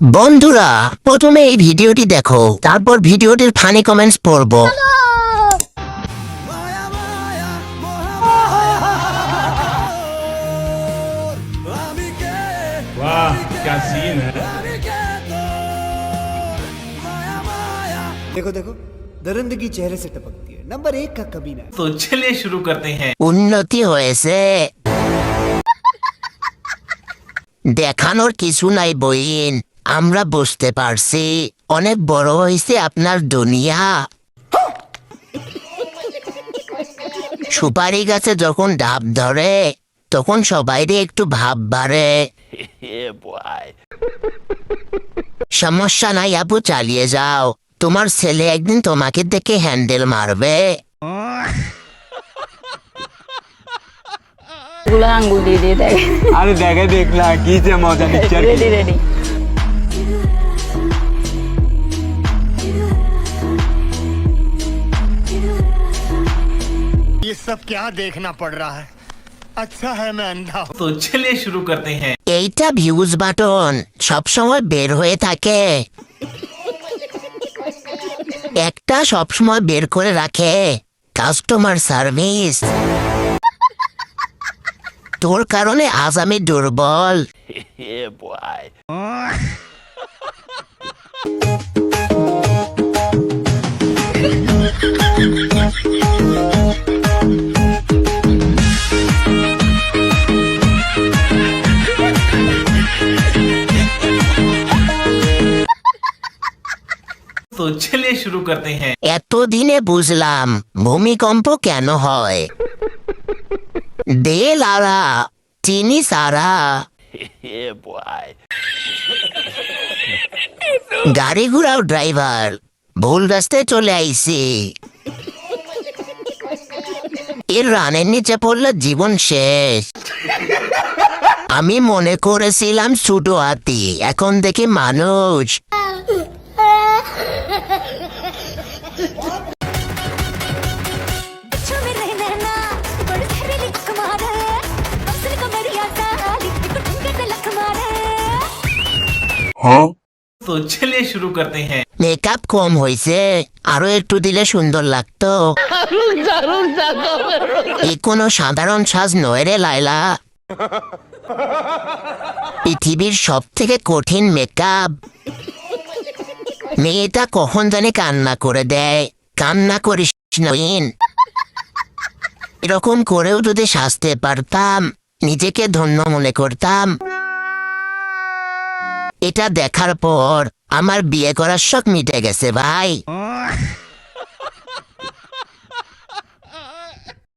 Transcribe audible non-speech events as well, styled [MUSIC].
বন্ধুরা প্রথমে এই ভিডিওটি দেখো তারপর ভিডিওটির ফানি কমেন্টস পড়বো वाह क्या सीन है देखो देखो दरिंदगी चेहरे से टपकती है नंबर एक का कमीना है तो चलिए शुरू करते हैं উন্নতি হয়েছে দেখানোর কিছু নাই বইন আমরা বুঝতে পারছি। অনেক বড় হয়েছে আপনার দুনিয়া। সুপারি গাছে যখন ডাব ধরে তখন সবাইরে একটু ভাব বাড়ে। সমস্যা নাই আপু চালিয়ে যাও। তোমার ছেলে একদিন তোমাকে দেখে হ্যান্ডেল মারবে। গুলো আঙ্গুল দিয়ে দিয়ে দেয়। আরে দেখে দেখ না কি যে মজা নিচ্ছে রেডি রেডি। सब क्या देखना पड़ रहा है अच्छा है मैं अंधा हूँ तो चलिए शुरू करते हैं এইটা ভিউজ বাটন সবসময় বের হয়ে থাকে একটা সবসময় বের করে রাখে কাস্টমার সার্ভিস তোর কারণে আজ আমি দুর্বল [LAUGHS] [LAUGHS] तो चलिए शुरू करते हैं এতদিনে বুঝলাম ভূমিকম্প কেন হয় দে লারা চিনি সারা গাড়ি ঘুরাও ড্রাইভার ভুল রাস্তায় চলে আইছি এর রানের নিচে পড়লে জীবন শেষ আমি মনে করেছিলাম ছোট হাতি এখন দেখি মানুষ হ্যাঁ তো ছেলে শুরু করতে হ্যাঁ মেকআপ কম হয়েছে আরও একটু দিলে সুন্দর লাগতো। এ কোনো সাধারণ সাজ নয় রে লাইলা পৃথিবীর সব থেকে কঠিন মেকআপ মেয়েটা কখন জানি কান্না করে দেয়? কান্না করিস নইন এরকম করেও যদি সাজতে পারতাম, নিজেকে ধন্য মনে করতাম। এটা দেখার পর আমার বিয়ে করার শখ মিটে গেছে ভাই।